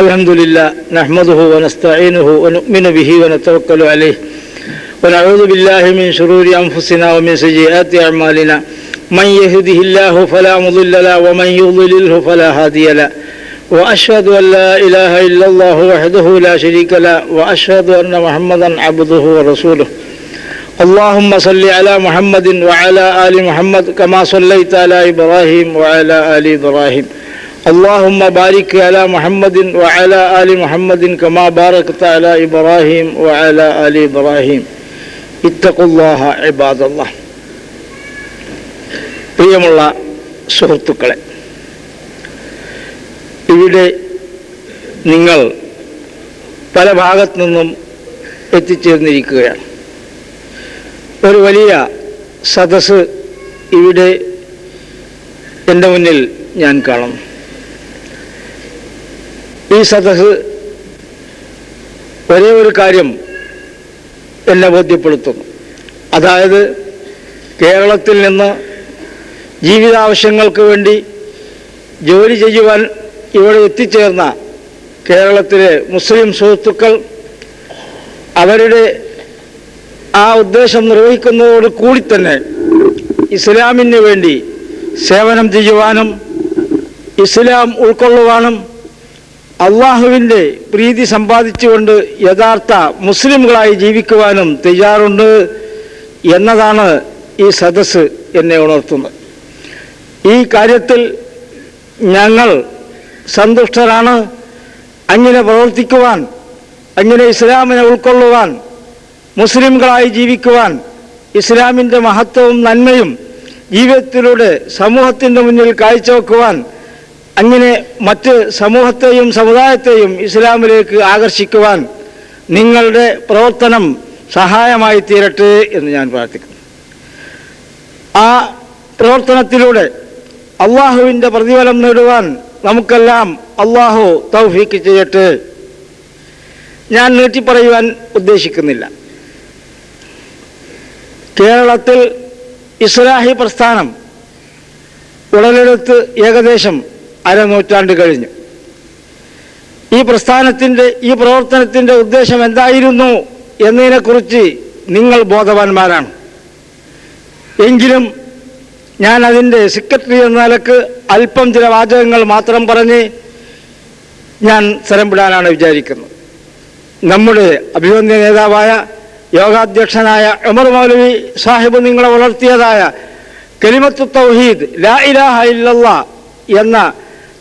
الحمد لله نحمده ونستعينه ونؤمن به ونتوكل عليه ونعوذ بالله من شرور أنفسنا ومن سيئات أعمالنا من يهده الله فلا مضل له ومن يضلله فلا هادي له وأشهد أن لا إله إلا الله وحده لا شريك له وأشهد أن محمدا عبده ورسوله اللهم صل على محمد وعلى آل محمد كما صليت على إبراهيم وعلى آل إبراهيم اللهم بارك على محمد وعلى آل محمد كما باركت على إبراهيم وعلى آل إبراهيم اتقوا الله عباد الله പ്രിയമുള്ള സുഹൃത്തുക്കളെ ഇവിടെ നിങ്ങൾ പല ഭാഗത്തു നിന്നും എത്തിച്ചേർന്നിരിക്കുകയാണ് ഒരു വലിയ സദസ് ഇവിടെ എൻ്റെ മുന്നിൽ ഞാൻ കാണുന്നു ഈ സദസ് ഒരേ ഒരു കാര്യം എന്നെ ബോധ്യപ്പെടുത്തുന്നു. അതായത് കേരളത്തിൽ നിന്ന് ജീവിതാവശ്യങ്ങൾക്ക് വേണ്ടി ജോലി ചെയ്യുവാൻ ഇവിടെ എത്തിച്ചേർന്ന കേരളത്തിലെ മുസ്ലിം സുഹൃത്തുക്കൾ അവരുടെ ആ ഉദ്ദേശം നിർവഹിക്കുന്നതോട് കൂടി തന്നെ ഇസ്ലാമിന് വേണ്ടി സേവനം ചെയ്യുവാനും ഇസ്ലാം ഉൾക്കൊള്ളുവാനും അള്ളാഹുവിന്റെ പ്രീതി സമ്പാദിച്ചുകൊണ്ട് യഥാർത്ഥ മുസ്ലിംകളായി ജീവിക്കുവാനും തയ്യാറുണ്ട് എന്നതാണ് ഈ സദസ്സ് എന്നെ ഉണർത്തുന്നത്. ഈ കാര്യത്തിൽ ഞങ്ങൾ സന്തുഷ്ടരാണ്. അങ്ങനെ പ്രവർത്തിക്കുവാൻ അങ്ങനെ ഇസ്ലാമിനെ ഉൾക്കൊള്ളുവാൻ മുസ്ലിംകളായി ജീവിക്കുവാൻ ഇസ്ലാമിന്റെ മഹത്വവും നന്മയും ജീവിതത്തിലൂടെ സമൂഹത്തിന്റെ മുന്നിൽ കാഴ്ചവെക്കുവാൻ അങ്ങനെ മറ്റ് സമൂഹത്തെയും സമുദായത്തെയും ഇസ്ലാമിലേക്ക് ആകർഷിക്കുവാൻ നിങ്ങളുടെ പ്രവർത്തനം സഹായമായി തീരട്ടെ എന്ന് ഞാൻ പ്രാർത്ഥിക്കുന്നു. ആ പ്രവർത്തനത്തിലൂടെ അള്ളാഹുവിന്റെ പ്രതിഫലം നേടുവാൻ നമുക്കെല്ലാം അള്ളാഹു തൗഫീക്ക് ചെയ്യട്ടെ. ഞാൻ നീട്ടിപ്പറയുവാൻ ഉദ്ദേശിക്കുന്നില്ല. കേരളത്തിൽ ഇസ്ലാഹി പ്രസ്ഥാനം ഉടലെടുത്ത് ഏകദേശം അരനൂറ്റാണ്ട് കഴിഞ്ഞു. ഈ പ്രസ്ഥാനത്തിന്റെ ഈ പ്രവർത്തനത്തിന്റെ ഉദ്ദേശം എന്തായിരുന്നു എന്നതിനെക്കുറിച്ച് നിങ്ങൾ ബോധവാന്മാരാണ്. എങ്കിലും ഞാൻ അതിന്റെ സെക്രട്ടറി എന്ന നിലയ്ക്ക് അല്പം ചില വാചകങ്ങൾ മാത്രം പറഞ്ഞ് ഞാൻ സ്ഥലം വിടാനാണ് വിചാരിക്കുന്നത്. നമ്മുടെ അഭിവന്ദ്യ നേതാവായ യോഗാധ്യക്ഷനായ ഉമർ മൗലവി സാഹിബ് നിങ്ങളെ വളർത്തിയതായ കലിമത്തു തൗഹീദ് ലാ ഇലാഹ ഇല്ലല്ലാ എന്ന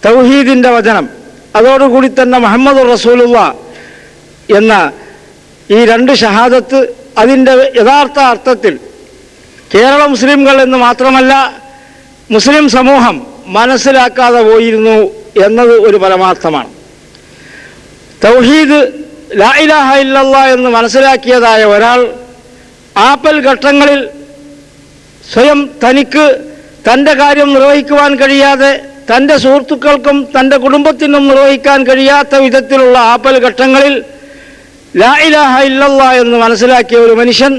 തൗഹീദിന്റെ വചനം. അതോടുകൂടി തന്നെ മുഹമ്മദ് റസൂലുള്ള എന്ന ഈ രണ്ട് ഷഹാദത്ത് അതിന്റെ യഥാർത്ഥ അർത്ഥത്തിൽ കേരള മുസ്ലിംകൾ എന്ന് മാത്രമല്ല മുസ്ലിം സമൂഹം മനസ്സിലാക്കാതെ പോയിരുന്നു എന്നത് ഒരു പരമാർത്ഥമാണ്. തൗഹീദ് ലാ ഇലാഹ ഇല്ലല്ല എന്ന് മനസ്സിലാക്കിയതായ ഒരാൾ ആപ്പൽ ഘട്ടങ്ങളിൽ സ്വയം തനിക്ക് തന്റെ കാര്യം നിർവഹിക്കുവാൻ കഴിയാതെ തന്റെ സുഹൃത്തുക്കൾക്കും തന്റെ കുടുംബത്തിനും നിർവഹിക്കാൻ കഴിയാത്ത വിധത്തിലുള്ള ആപ്പൽ ഘട്ടങ്ങളിൽ ലാ ഇലാഹ ഇല്ലല്ല എന്ന് മനസ്സിലാക്കിയ ഒരു മനുഷ്യൻ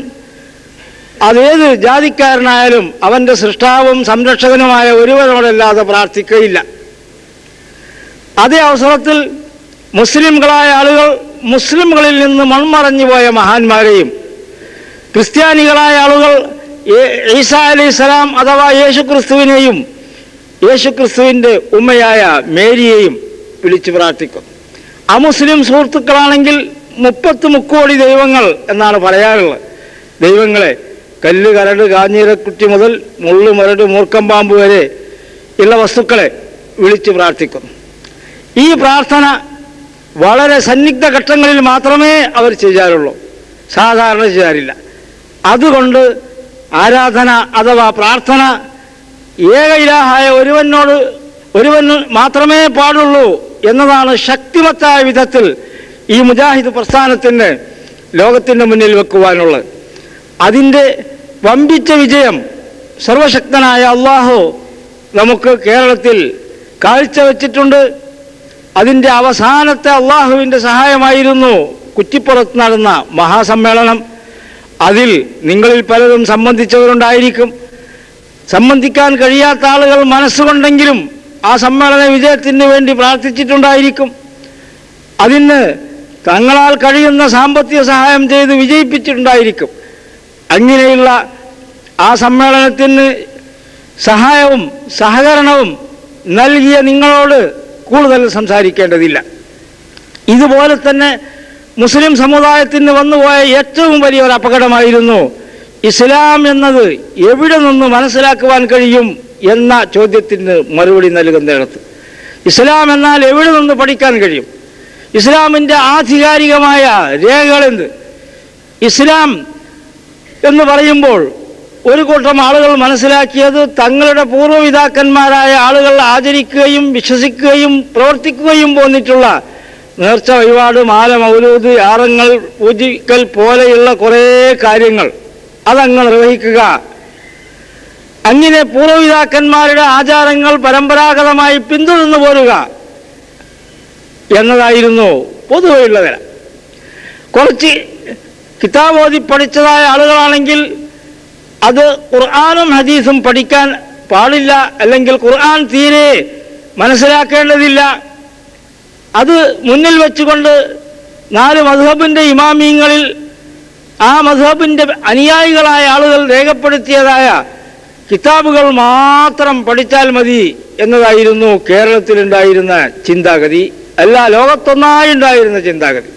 അതേത് ജാതിക്കാരനായാലും അവന്റെ സൃഷ്ടാവും സംരക്ഷകനുമായ ഒരുവനോടല്ലാതെ പ്രാർത്ഥിക്കുകയില്ല. അതേ അവസരത്തിൽ മുസ്ലിംകളായ ആളുകൾ മുസ്ലിംകളിൽ നിന്ന് മൺമറഞ്ഞു പോയ മഹാന്മാരെയും ക്രിസ്ത്യാനികളായ ആളുകൾ ഈസാ സ്ലാം അഥവാ യേശുക്രിസ്തുവിനെയും യേശുക്രിസ്തുവിന്റെ ഉമ്മയായ മേരിയെയും വിളിച്ചു പ്രാർത്ഥിക്കും. അമുസ്ലിം സുഹൃത്തുക്കളാണെങ്കിൽ മുപ്പത്ത് മുക്കോടി ദൈവങ്ങൾ എന്നാണ് പറയാറുള്ളത് ദൈവങ്ങളെ കല്ല് കരട് കാഞ്ഞീരക്കുറ്റി മുതൽ മുള്ളു മരട് മൂർക്കം പാമ്പ് വരെ ഉള്ള വസ്തുക്കളെ വിളിച്ചു പ്രാർത്ഥിക്കുന്നു ഈ പ്രാർത്ഥന വളരെ സന്നിഗ്ധ ഘട്ടങ്ങളിൽ മാത്രമേ അവർ ചെയ്യാറുള്ളൂ. സാധാരണ ചെയ്യാറില്ല. അതുകൊണ്ട് ആരാധന അഥവാ പ്രാർത്ഥന ഏക ഇലാഹായ ഒരുവനോട് ഒരുവന് മാത്രമേ പാടുള്ളൂ എന്നതാണ് ശക്തിമത്തായ വിധത്തിൽ ഈ മുജാഹിദ് പ്രസ്ഥാനത്തിന് ലോകത്തിന്റെ മുന്നിൽ വെക്കുവാനുള്ളത്. അതിന്റെ വമ്പിച്ച വിജയം സർവശക്തനായ അള്ളാഹു നമുക്ക് കേരളത്തിൽ കാഴ്ചവെച്ചിട്ടുണ്ട് അതിന്റെ അവസാനത്തെ അള്ളാഹുവിന്റെ സഹായമായിരുന്നു കുറ്റിപ്പുറത്ത് നടന്ന മഹാസമ്മേളനം. അതിൽ നിങ്ങളിൽ പലരും സംബന്ധിച്ചവരുണ്ടായിരിക്കും. സംബന്ധിക്കാൻ കഴിയാത്ത ആളുകൾ മനസ്സുകൊണ്ടെങ്കിലും ആ സമ്മേളന വിജയത്തിന് വേണ്ടി പ്രാർത്ഥിച്ചിട്ടുണ്ടായിരിക്കും. അതിന് തങ്ങളാൽ കഴിയുന്ന സാമ്പത്തിക സഹായം ചെയ്ത് വിജയിപ്പിച്ചിട്ടുണ്ടായിരിക്കും. അങ്ങനെയുള്ള ആ സമ്മേളനത്തിന് സഹായവും സഹകരണവും നൽകിയ നിങ്ങളോട് കൂടുതൽ സംസാരിക്കേണ്ടതില്ല. ഇതുപോലെ തന്നെ മുസ്ലിം സമുദായത്തിന് വന്നുപോയ ഏറ്റവും വലിയൊരു അപകടമായിരുന്നു ഇസ്ലാം എന്നത് എവിടെ നിന്ന് മനസ്സിലാക്കുവാൻ കഴിയും എന്ന ചോദ്യത്തിന് മറുപടി നൽകുന്നിടത്ത് ഇസ്ലാം എന്നാൽ എവിടെ നിന്ന് പഠിക്കാൻ കഴിയും? ഇസ്ലാമിന്റെ ആധികാരികമായ രേഖകളെന്ത്? ഇസ്ലാം എന്ന് പറയുമ്പോൾ ഒരു കൂട്ടം ആളുകൾ മനസ്സിലാക്കിയത് തങ്ങളുടെ പൂർവപിതാക്കന്മാരായ ആളുകൾ ആചരിക്കുകയും വിശ്വസിക്കുകയും പ്രവർത്തിക്കുകയും പോന്നിട്ടുള്ള നേർച്ച വഴിപാട് മാല മൗലൂദ് ആറങ്ങൾ പൂജിക്കൽ പോലെയുള്ള കുറേ കാര്യങ്ങൾ. അതങ്ങ് നിർവഹിക്കുക. അങ്ങനെ പൂർവപിതാക്കന്മാരുടെ ആചാരങ്ങൾ പരമ്പരാഗതമായി പിന്തുടർന്നു പോരുക എന്നതായിരുന്നു പൊതുവെയുള്ള നില കുറച്ച് കിതാബോധി പഠിച്ചതായ ആളുകളാണെങ്കിൽ അത് ഖുർആാനും ഹദീസും പഠിക്കാൻ പാടില്ല അല്ലെങ്കിൽ ഖുർആൻ തീരെ മനസ്സിലാക്കേണ്ടതില്ല. അത് മുന്നിൽ വെച്ചുകൊണ്ട് നാല് മധുഹബിന്റെ ഇമാമിയങ്ങളിൽ ആ മധുഹബിന്റെ അനുയായികളായ ആളുകൾ രേഖപ്പെടുത്തിയതായ കിതാബുകൾ മാത്രം പഠിച്ചാൽ മതി എന്നതായിരുന്നു കേരളത്തിലുണ്ടായിരുന്ന ചിന്താഗതി. അല്ല ലോകത്തൊന്നായി ഉണ്ടായിരുന്ന ചിന്താഗതി.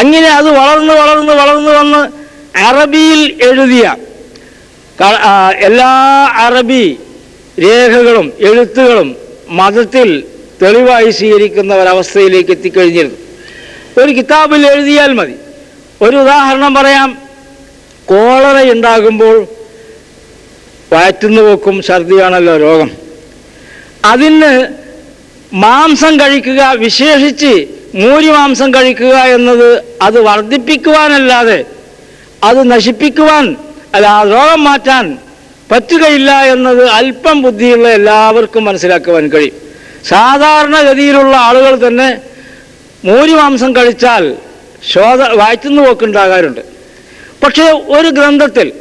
അങ്ങനെ അത് വളർന്ന് വളർന്ന് വളർന്ന് വന്ന് അറബിയിൽ എഴുതിയ എല്ലാ അറബി രേഖകളും എഴുത്തുകളും മതത്തിൽ തെളിവായി സ്വീകരിക്കുന്ന ഒരവസ്ഥയിലേക്ക് എത്തിക്കഴിഞ്ഞിരുന്നു. ഒരു കിതാബിൽ എഴുതിയാൽ മതി. ഒരു ഉദാഹരണം പറയാം. കോളറ ഉണ്ടാകുമ്പോൾ വയറ്റുന്നു പോക്കും ഛർദിയാണല്ലോ രോഗം. അതിന് മാംസം കഴിക്കുക വിശേഷിച്ച് മൂരി മാംസം കഴിക്കുക എന്നത് അത് വർദ്ധിപ്പിക്കുവാനല്ലാതെ അത് നശിപ്പിക്കുവാൻ അല്ല ആ രോഗം മാറ്റാൻ പറ്റുകയില്ല എന്നത് അല്പം ബുദ്ധിയുള്ള എല്ലാവർക്കും മനസ്സിലാക്കുവാൻ കഴിയും. സാധാരണഗതിയിലുള്ള ആളുകൾ തന്നെ മൂരി മാംസം കഴിച്ചാൽ ശോധ വായിച്ചെന്ന് പോക്കുണ്ടാകാറുണ്ട്. പക്ഷേ ഒരു ഗ്രന്ഥത്തിൽ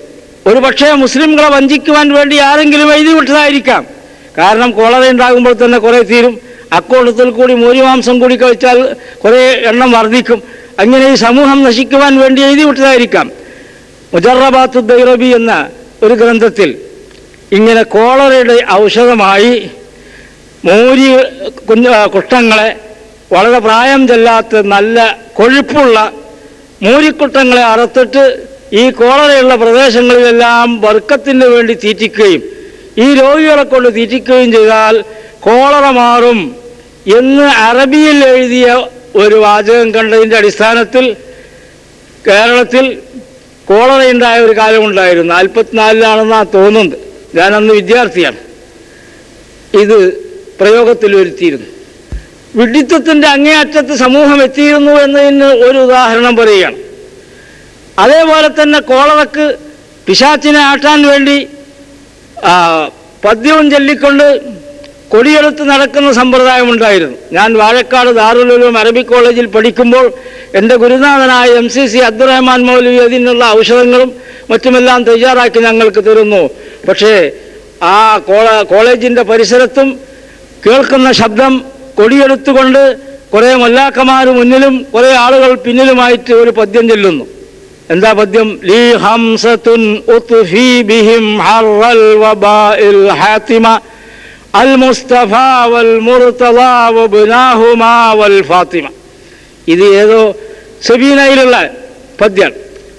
ഒരു പക്ഷേ മുസ്ലിംകളെ വഞ്ചിക്കുവാൻ വേണ്ടി ആരെങ്കിലും എഴുതി വിട്ടതായിരിക്കാം. കാരണം കോളറ ഉണ്ടാകുമ്പോൾ തന്നെ കുറേ തീരും. അക്കൂട്ടത്തിൽ കൂടി മൂരിമാംസം കൂടി കഴിച്ചാൽ കുറേ എണ്ണം വർദ്ധിക്കും. അങ്ങനെ ഈ സമൂഹം നശിക്കുവാൻ വേണ്ടി എഴുതി വിട്ടതായിരിക്കാം. മുജറബാത്ത് ദൈറബി എന്ന ഒരു ഗ്രന്ഥത്തിൽ ഇങ്ങനെ കോളറയുടെ ഔഷധമായി മൂരി കുഞ്ഞു കുട്ടങ്ങളെ വളരെ പ്രായം ചെല്ലാത്ത നല്ല കൊഴുപ്പുള്ള മൂരിക്കുട്ടങ്ങളെ അറുത്തിട്ട് ഈ കോളറയുള്ള പ്രദേശങ്ങളിലെല്ലാം വർക്കത്തിന് വേണ്ടി തീറ്റിക്കുകയും ഈ രോഗികളെ കൊണ്ട് തീറ്റിക്കുകയും ചെയ്താൽ കോളറ മാറും എന്ന് അറബിയിൽ എഴുതിയ ഒരു വാചകം കണ്ടതിന്റെ അടിസ്ഥാനത്തിൽ കേരളത്തിൽ കോളറയുണ്ടായ ഒരു കാലമുണ്ടായിരുന്നു നാൽപ്പത്തിനാലിലാണെന്നാണ് തോന്നുന്നത്. ഞാനന്ന് വിദ്യാർത്ഥിയാണ്. ഇത് പ്രയോഗത്തിൽ വരുത്തിയിരുന്നു വിഡിത്തത്തിന്റെ അങ്ങേയറ്റത്ത് സമൂഹം എത്തിയിരുന്നു എന്നതിന് ഒരു ഉദാഹരണം പറയുകയാണ്. അതേപോലെ തന്നെ കോളറക്ക് പിശാച്ചിനെ ആട്ടാൻ വേണ്ടി പദ്യവും ചൊല്ലിക്കൊണ്ട് കൊടിയെടുത്ത് നടക്കുന്ന സമ്പ്രദായം ഉണ്ടായിരുന്നു ഞാൻ വാഴക്കാട് ദാറുലൂലും അറബിക് കോളേജിൽ പഠിക്കുമ്പോൾ എന്റെ ഗുരുനാഥനായ M C C Abdurahman Moulavi അതിനുള്ള ഔഷധങ്ങളും മറ്റുമെല്ലാം തയ്യാറാക്കി ഞങ്ങൾക്ക് തരുന്നു. പക്ഷേ ആ കോള കോളേജിന്റെ പരിസരത്തും കേൾക്കുന്ന ശബ്ദം കൊടിയെടുത്തുകൊണ്ട് കുറേ മൊല്ലാക്കമാർ മുന്നിലും കുറേ ആളുകൾ പിന്നിലുമായിട്ട് ഒരു പദ്യം ചൊല്ലുന്നു. എന്താ പദ്യം? ലീ ഹംസത്തുൻ ഉത്ഫി ബിഹിം ഹാത്തിമ അൽ മുസ്തഫ വൽ വൽ ഫാത്തിമ. ഇത് ഏതോ സബീനയിലുള്ള പദ്യം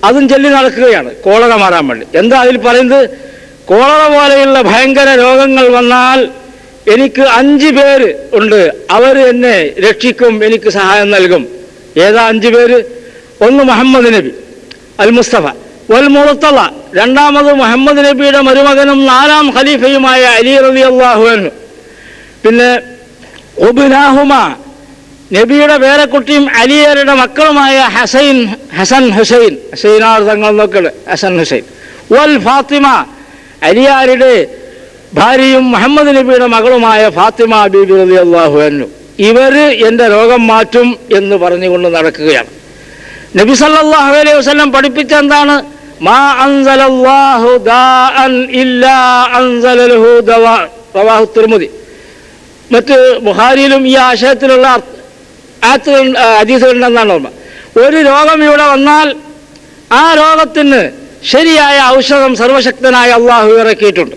അതും ചൊല്ലി നടക്കുകയാണ് കോളറ മാറാൻ വേണ്ടി. എന്താ അതിൽ പറയുന്നത്? കോളറ പോലെയുള്ള ഭയങ്കര രോഗങ്ങൾ വന്നാൽ എനിക്ക് അഞ്ച് പേര് ഉണ്ട്. അവർ എന്നെ രക്ഷിക്കും എനിക്ക് സഹായം നൽകും. ഏതാ അഞ്ച് പേര്? ഒന്ന് മുഹമ്മദ് നബി അൽ മുസ്തഫ. വൽ മുറത്തള രണ്ടാമത് മുഹമ്മദ് നബിയുടെ മരുമകനും നാലാം ഖലീഫയുമായ അലി റബി അള്ളാഹുവിനു പിന്നെ നബിയുടെ പേരക്കുട്ടിയും അലിയരുടെ മക്കളുമായ ഹസൈൻ ഹസൻ ഹുസൈൻ ഹസൈനാർ തങ്ങൾ നോക്കട് ഹസൻ ഹുസൈൻ. വൽ ഫാത്തിമ. അലിയാരുടെ ഭാര്യയും മുഹമ്മദ് നബിയുടെ മകളുമായ ഫാത്തിമ ബീബി റബി അള്ളാഹു അന്നു ഇവർ എന്റെ രോഗം മാറ്റും എന്ന് പറഞ്ഞുകൊണ്ട് നടക്കുകയാണ്. നബി സല്ലാഹു അലൈഹി വസ്ലം പഠിപ്പിച്ച എന്താണ്? മറ്റ് ബുഹാരിയിലും ഈ ആശയത്തിലുള്ള അതീസുകളുണ്ടെന്നാണ് ഓർമ്മ. ഒരു രോഗം ഇവിടെ വന്നാൽ ആ രോഗത്തിന് ശരിയായ ഔഷധം സർവശക്തനായ അള്ളാഹു ഇറക്കിയിട്ടുണ്ട്.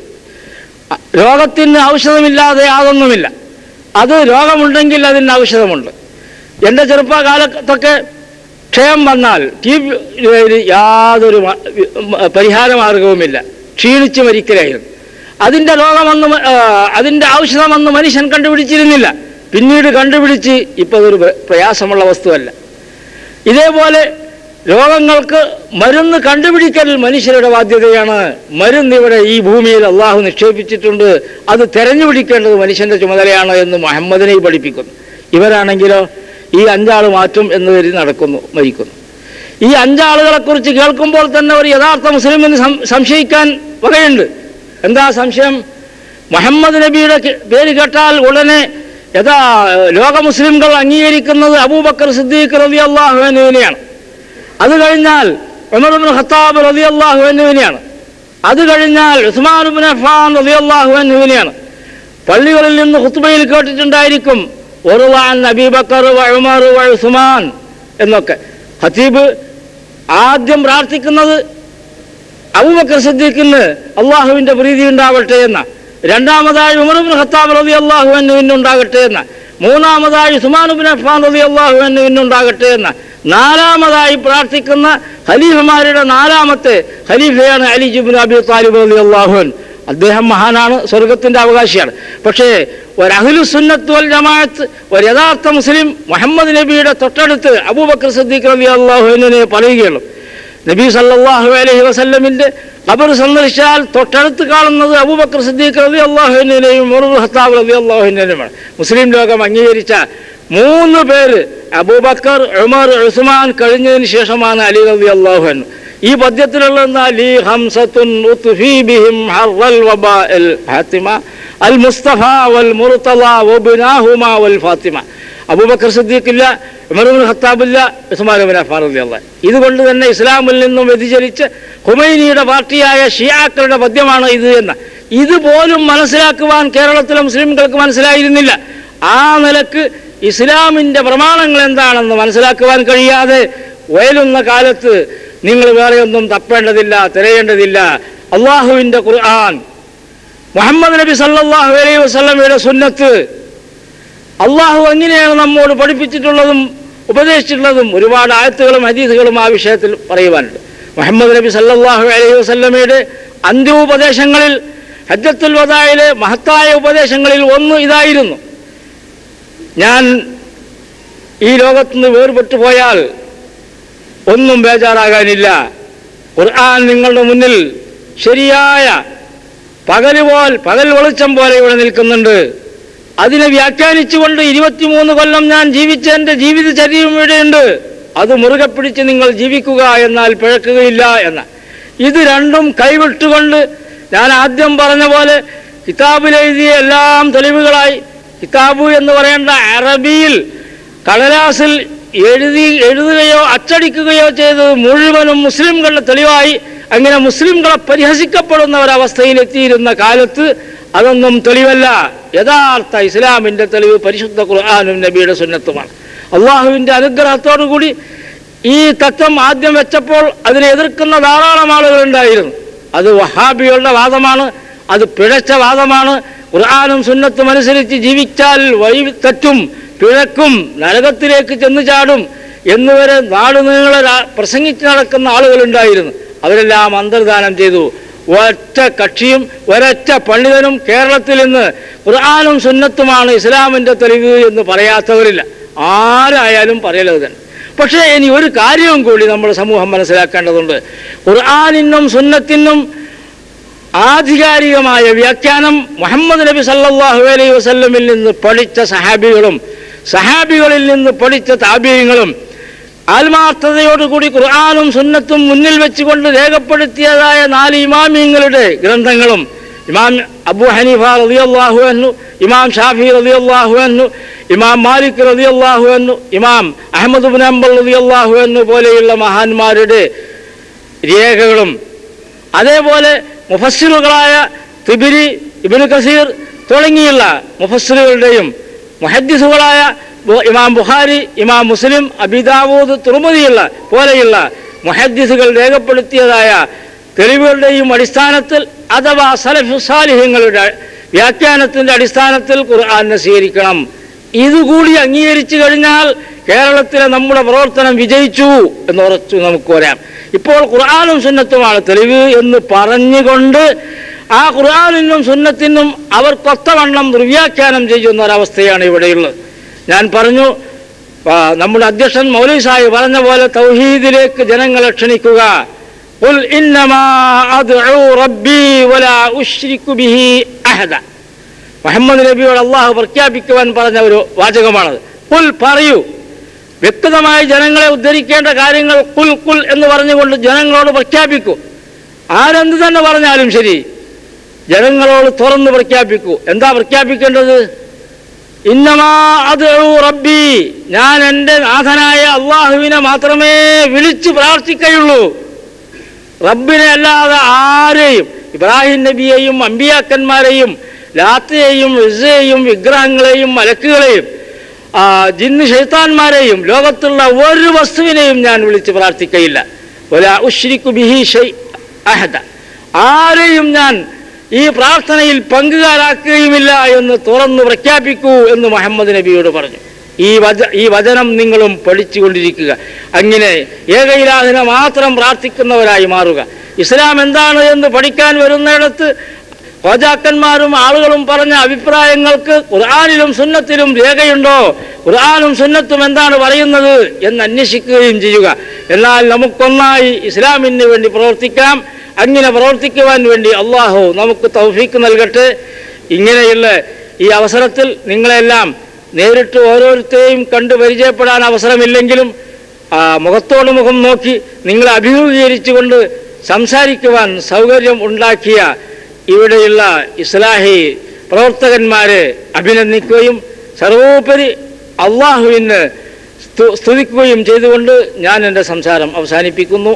രോഗത്തിന് ഔഷധമില്ലാതെ യാതൊന്നുമില്ല. അത് രോഗമുണ്ടെങ്കിൽ അതിന് ഔഷധമുണ്ട്. എന്റെ ചെറുപ്പകാലത്തൊക്കെ ക്ഷയം വന്നാൽ ട്യൂബ് യാതൊരു മ- മ- പരിഹാര മാർഗവുമില്ല. ക്ഷീണിച്ച് മരിക്കലായിരുന്നു. അതിന്റെ രോഗമെന്ന് അതിന്റെ ഔഷധമെന്ന് മനുഷ്യൻ കണ്ടുപിടിച്ചിരുന്നില്ല. പിന്നീട് കണ്ടുപിടിച്ച് ഇപ്പോൾ അതൊരു പ്രയാസമുള്ള വസ്തുവല്ല. ഇതേപോലെ രോഗങ്ങൾക്ക് മരുന്ന് കണ്ടുപിടിക്കൽ മനുഷ്യരുടെ ബാധ്യതയാണ്. മരുന്ന് ഇവിടെ ഈ ഭൂമിയിൽ അള്ളാഹു നിക്ഷേപിച്ചിട്ടുണ്ട്. അത് തെരഞ്ഞുപിടിക്കേണ്ടത് മനുഷ്യന്റെ ചുമതലയാണ് എന്ന് മുഹമ്മദിനെ പഠിപ്പിക്കുന്നു. ഇവരാണെങ്കിലോ ഈ അഞ്ചാൾ മാറ്റും എന്ന് കരുതി നടക്കുന്നു മരിക്കുന്നു. ഈ അഞ്ചാളുകളെ കുറിച്ച് കേൾക്കുമ്പോൾ തന്നെ ഒരു യഥാർത്ഥ മുസ്ലിം എന്ന് സംശയിക്കാൻ വകയുണ്ട്. എന്താ സംശയം? മുഹമ്മദ് നബിയുടെ പേര് കേട്ടാൽ ഉടനെ യഥാ ലോക മുസ്ലിംകൾ അംഗീകരിക്കുന്നത് അബൂബക്കർ സിദ്ദീഖ് റബി അള്ളാഹുവിനെയാണ് അത് കഴിഞ്ഞാൽ ഉമർബിൻ ഖത്താബ് റബി അള്ളാഹുവിനെയാണ് അത് കഴിഞ്ഞാൽ ഉസ്മാൻ അഫ്ഫാൻ റബി അള്ളാഹുവിനെയാണ് പള്ളികളിൽ നിന്ന് ഹുത്തുബയിൽ കേട്ടിട്ടുണ്ടായിരിക്കും ഒറുവാൻ നബീബക്കർ ഉമർ ഉസ്മാൻ എന്നൊക്കെ. ഹത്തീബ് ആദ്യം പ്രാർത്ഥിക്കുന്നത് അബൂബക്കർ സിദ്ദീഖിന് അള്ളാഹുവിന്റെ പ്രീതി ഉണ്ടാവട്ടെ എന്ന. രണ്ടാമതായി ഉമർബിൻ ഖത്താബ് റബി അള്ളാഹു ഉണ്ടാകട്ടെ എന്ന. മൂന്നാമതായി ഉസ്മാൻ സുമാനുബിൻ അഫ്ഫാൻ റബി അള്ളാഹു ഉണ്ടാകട്ടെ എന്ന. നാലാമതായി പ്രാർത്ഥിക്കുന്ന ഖലീഫമാരുടെ നാലാമത്തെ ഖലീഫയാണ് അലി ജുബിൻ അബി താലിബ് അലി അള്ളാഹുൻ അദ്ദേഹം മഹാനാണ് സ്വർഗത്തിന്റെ അവകാശിയാണ്. പക്ഷേ ഒരു അഹ്ലു സുന്നത്ത് വൽ ജമാഅത്ത് ഒരു യഥാർത്ഥ മുസ്ലിം മുഹമ്മദ് നബിയുടെ തൊട്ടടുത്ത് അബൂബക്കർ സിദ്ദീഖ് റബി അള്ളാഹുവിനെ പറയുകയുള്ളൂ. നബി സല്ലാഹു അലഹി വസല്ലമിന്റെ ഖബർ സന്ദർശിച്ചാൽ തൊട്ടടുത്ത് കാണുന്നത് അബൂബക്കർ സിദ്ദീഖ് റബി അള്ളാഹുവിനെയും മുറുഹത്താബ് അലി റബി അള്ളാഹുവിനെയുമാണ് മുസ്ലിം ലോകം അംഗീകരിച്ച മൂന്ന് പേര് അബൂബക്കർ ഉമർ ഉസ്മാൻ കഴിഞ്ഞതിന് ശേഷമാണ് അലി റബി അള്ളാഹുൻ ഈ പദ്യത്തിലുള്ള അലി ഹംസത്തുൻ ബിഹിം ഹർറൽ വബാഇൽ ഫാത്തിമ അൽ മുസ്തഫ വൽ മുർത്തള വബ്നാഹുമ വൽ ഫാത്തിമ. അബൂബക്കർ സിദ്ദീഖില്ല ഉമറുൽ ഖത്താബില്ല ഉസ്മാൻ ബിൻ അഫ്ഫാൻ റളിയല്ലാഹു അൻഹു. ഇതുകൊണ്ട് തന്നെ ഇസ്ലാമിൽ നിന്നും വ്യതിചലിച്ച് ഹുമൈനിയുടെ പാർട്ടിയായ ഷിയാക്കളുടെ പദ്യമാണ് ഇത് എന്ന്. ഇതുപോലും മനസ്സിലാക്കുവാൻ കേരളത്തിലെ മുസ്ലിംകൾക്ക് മനസ്സിലായിരുന്നില്ല. ആ നിലയ്ക്ക് ഇസ്ലാമിന്റെ പ്രമാണങ്ങൾ എന്താണെന്ന് മനസ്സിലാക്കുവാൻ കഴിയാതെ വയലുന്ന കാലത്ത് നിങ്ങൾ വേറെയൊന്നും തപ്പേണ്ടതില്ല തിരയേണ്ടതില്ല. അള്ളാഹുവിന്റെ ഖുർആൻ മുഹമ്മദ് നബി സല്ലാഹു അലൈഹി വസല്ലമയുടെ സുന്നത്ത് അള്ളാഹു എങ്ങനെയാണ് നമ്മോട് പഠിപ്പിച്ചിട്ടുള്ളതും ഉപദേശിച്ചിട്ടുള്ളതും ഒരുപാട് ആയത്തുകളും ഹദീസുകളും ആ വിഷയത്തിൽ പറയുവാനുണ്ട്. മുഹമ്മദ് നബി സല്ലാഹു അലൈഹി വസല്ലമയുടെ അന്ത്യോപദേശങ്ങളിൽ ഹജ്ജത്തുൽ വദായിലെ മഹത്തായ ഉപദേശങ്ങളിൽ ഒന്ന് ഇതായിരുന്നു. ഞാൻ ഈ ലോകത്തുനിന്ന് വേർപെട്ടു പോയാൽ ഒന്നും ബേജാറാകാനില്ല. ഖുർആൻ നിങ്ങളുടെ മുന്നിൽ ശരിയായ പകൽ പോൽ പകൽ വെളിച്ചം പോലെ ഇവിടെ നിൽക്കുന്നുണ്ട്. അതിനെ വ്യാഖ്യാനിച്ചുകൊണ്ട് ഇരുപത്തിമൂന്ന് കൊല്ലം ഞാൻ ജീവിച്ച എന്റെ ജീവിതചര്യവും ഇവിടെയുണ്ട് അത് മുറുകെ പിടിച്ച് നിങ്ങൾ ജീവിക്കുക എന്നാൽ പിഴക്കുകയില്ല എന്ന. ഇത് രണ്ടും കൈവിട്ടുകൊണ്ട് ഞാൻ ആദ്യം പറഞ്ഞ പോലെ കിതാബിലെഴുതിയ എല്ലാം തെളിവുകളായി. കിതാബ് എന്ന് പറയേണ്ട അറബിയിൽ കടലാസിൽ എഴുതി എഴുതുകയോ അച്ചടിക്കുകയോ ചെയ്തത് മുഴുവനും മുസ്ലിംകളുടെ തെളിവായി. അങ്ങനെ മുസ്ലിംകളെ പരിഹസിക്കപ്പെടുന്ന ഒരവസ്ഥയിലെത്തിയിരുന്ന കാലത്ത് അതൊന്നും തെളിവല്ല. യഥാർത്ഥ ഇസ്ലാമിന്റെ തെളിവ് പരിശുദ്ധ ഖുർആാനും നബിയുടെ സുന്നത്തുമാണ്. അള്ളാഹുവിന്റെ അനുഗ്രഹത്തോടുകൂടി ഈ തത്വം ആദ്യം വെച്ചപ്പോൾ അതിനെ എതിർക്കുന്ന ധാരാളം ആളുകളുണ്ടായിരുന്നു അത് വഹാബികളുടെ വാദമാണ്. അത് പിഴച്ച വാദമാണ് ഖുർആാനും സുന്നത്തും അനുസരിച്ച് ജീവിച്ചാൽ വഴി തെറ്റും പിഴക്കും നരകത്തിലേക്ക് ചെന്നു ചാടും എന്നുവരെ നാടുനീളെ പ്രസംഗിച്ച് നടക്കുന്ന ആളുകളുണ്ടായിരുന്നു. അവരെല്ലാം അന്തർദാനം ചെയ്തു. ഒറ്റ കക്ഷിയും ഒരൊറ്റ പണ്ഡിതനും കേരളത്തിൽ നിന്ന് ഖുർആാനും സുന്നത്തുമാണ് ഇസ്ലാമിന്റെ തെളിവ് എന്ന് പറയാത്തവരില്ല. ആരായാലും പറയലത് തന്നെ. പക്ഷേ ഇനി ഒരു കാര്യവും കൂടി നമ്മുടെ സമൂഹം മനസ്സിലാക്കേണ്ടതുണ്ട്. ഖുർആാനിനും സുന്നത്തിനും ആധികാരികമായ വ്യാഖ്യാനം മുഹമ്മദ് നബി സല്ലാഹു അലൈഹി വസല്ലമിൽ നിന്ന് പഠിച്ച സഹാബികളും സഹാബികളിൽ നിന്ന് പഠിച്ച താബീയങ്ങളും ആത്മാർത്ഥതയോടുകൂടി ഖുർആാനും സുന്നത്തും മുന്നിൽ വെച്ചുകൊണ്ട് രേഖപ്പെടുത്തിയതായ നാല് ഇമാമിയങ്ങളുടെ ഗ്രന്ഥങ്ങളും. ഇമാം അബു ഹനീഫ റളിയല്ലാഹു എന്നു ഇമാം ഷാഫി റളിയല്ലാഹു എന്നു ഇമാം മാലിക് റളിയല്ലാഹു എന്നു ഇമാം അഹമ്മദ് ബിൻ അംബൽ റളിയല്ലാഹു അൻഹു പോലെയുള്ള മഹാന്മാരുടെ രേഖകളും അതേപോലെ മുഫസ്സിറുകളായ തിബിരി ഇബിന് കസീർ തുടങ്ങിയുള്ള മുഫസ്സിറുകളുടെയും മുഹദ്ദിസുകളായ ഇമാം ബുഹാരി ഇമാം മുസ്ലിം അബിദാവൂദ് തുറമുതിയുള്ള പോലെയുള്ള മുഹദ്ദിസുകൾ രേഖപ്പെടുത്തിയതായ തെളിവുകളുടെയും അടിസ്ഥാനത്തിൽ അഥവാ സലഫുസാലിഹ്യങ്ങളുടെ വ്യാഖ്യാനത്തിന്റെ അടിസ്ഥാനത്തിൽ ഖുർആാനെ സ്വീകരിക്കണം ഇതുകൂടി അംഗീകരിച്ചു കഴിഞ്ഞാൽ കേരളത്തിലെ നമ്മുടെ പ്രവർത്തനം വിജയിച്ചു എന്ന് ഉറച്ചു നമുക്ക് വരാം. ഇപ്പോൾ ഖുർആാനും സുന്നത്തുമാണ് തെളിവ് എന്ന് പറഞ്ഞുകൊണ്ട് ആ ഖുർആാനിനും സുന്നത്തിനും അവർ കൊത്തവണ്ണം ദുർവ്യാഖ്യാനം ചെയ്യുന്ന ഒരവസ്ഥയാണ് ഇവിടെയുള്ളത്. ഞാൻ പറഞ്ഞു നമ്മുടെ അധ്യക്ഷൻ മൗലി സാഹിബ് പറഞ്ഞ പോലെ തൗഹീദിലേക്ക് ജനങ്ങളെ ക്ഷണിക്കുക. "ഖുൽ ഇന്നമാ റബ്ബി വലാ ഉശ്രികു ബിഹി അഹദ." മുഹമ്മദ് നബിയോട് അള്ളാഹു പ്രഖ്യാപിക്കുവാൻ പറഞ്ഞ ഒരു വാചകമാണത്. കുൽ പറയൂ. വ്യക്തമായി ജനങ്ങളെ ഉദ്ധരിക്കേണ്ട കാര്യങ്ങൾ കുൽ കുൽ എന്ന് പറഞ്ഞുകൊണ്ട് ജനങ്ങളോട് പ്രഖ്യാപിക്കൂ. ആരെന്ത് തന്നെ പറഞ്ഞാലും ശരി ജനങ്ങളോട് തുറന്ന് പ്രഖ്യാപിക്കൂ. എന്താ പ്രഖ്യാപിക്കേണ്ടത്? ഇന്നമാ അത് റബ്ബി ഞാൻ എന്റെ നാഥനായ അള്ളാഹുവിനെ മാത്രമേ വിളിച്ചു പ്രാർത്ഥിക്കുകയുള്ളൂ. റബ്ബിനെ അല്ലാതെ ആരെയും ഇബ്രാഹിം നബിയെയും അമ്പിയാക്കന്മാരെയും ലാത്തയെയും ഇസയെയും വിഗ്രഹങ്ങളെയും മലക്കുകളെയും ജിന്ന് ഷെയ്ത്താന്മാരെയും ലോകത്തുള്ള ഒരു വസ്തുവിനെയും ഞാൻ വിളിച്ച് പ്രാർത്ഥിക്കയില്ല. ഒരു ബിഹി അഹദ. ആരെയും ഞാൻ ഈ പ്രാർത്ഥനയിൽ പങ്കുകാരാക്കുകയുമില്ല എന്ന് തുറന്നു പ്രഖ്യാപിക്കൂ എന്ന് മുഹമ്മദ് നബിയോട് പറഞ്ഞു. ഈ വച ഈ വചനം നിങ്ങളും പഠിച്ചുകൊണ്ടിരിക്കുക. അങ്ങനെ ഏകയിലാഹിനെ മാത്രം പ്രാർത്ഥിക്കുന്നവരായി മാറുക. ഇസ്ലാം എന്താണ് എന്ന് പഠിക്കാൻ വരുന്നിടത്ത് ഹോജാക്കന്മാരും ആളുകളും പറഞ്ഞ അഭിപ്രായങ്ങൾക്ക് ഖുർആാനിലും സുന്നത്തിലും രേഖയുണ്ടോ? ഖുർആാനും സുന്നത്തും എന്താണ് പറയുന്നത് എന്ന് അന്വേഷിക്കുകയും ചെയ്യുക. എന്നാൽ നമുക്കൊന്നായി ഇസ്ലാമിന് വേണ്ടി പ്രവർത്തിക്കാം. അങ്ങനെ പ്രവർത്തിക്കുവാൻ വേണ്ടി അള്ളാഹു നമുക്ക് തൗഫീക്ക് നൽകട്ടെ. ഇങ്ങനെയുള്ള ഈ അവസരത്തിൽ നിങ്ങളെല്ലാം നേരിട്ട് ഓരോരുത്തരെയും കണ്ട് പരിചയപ്പെടാൻ അവസരമില്ലെങ്കിലും മുഖത്തോട് മുഖം നോക്കി നിങ്ങളെ അഭിമുഖീകരിച്ചുകൊണ്ട് സംസാരിക്കുവാൻ സൗകര്യം ഉണ്ടാക്കിയ ഇവിടെയുള്ള ഇസ്ലാഹി പ്രവർത്തകന്മാരെ അഭിനന്ദിക്കുകയും സർവോപരി അള്ളാഹുവിന് സ്തുതിക്കുകയും ചെയ്തുകൊണ്ട് ഞാൻ എന്റെ സംസാരം അവസാനിപ്പിക്കുന്നു.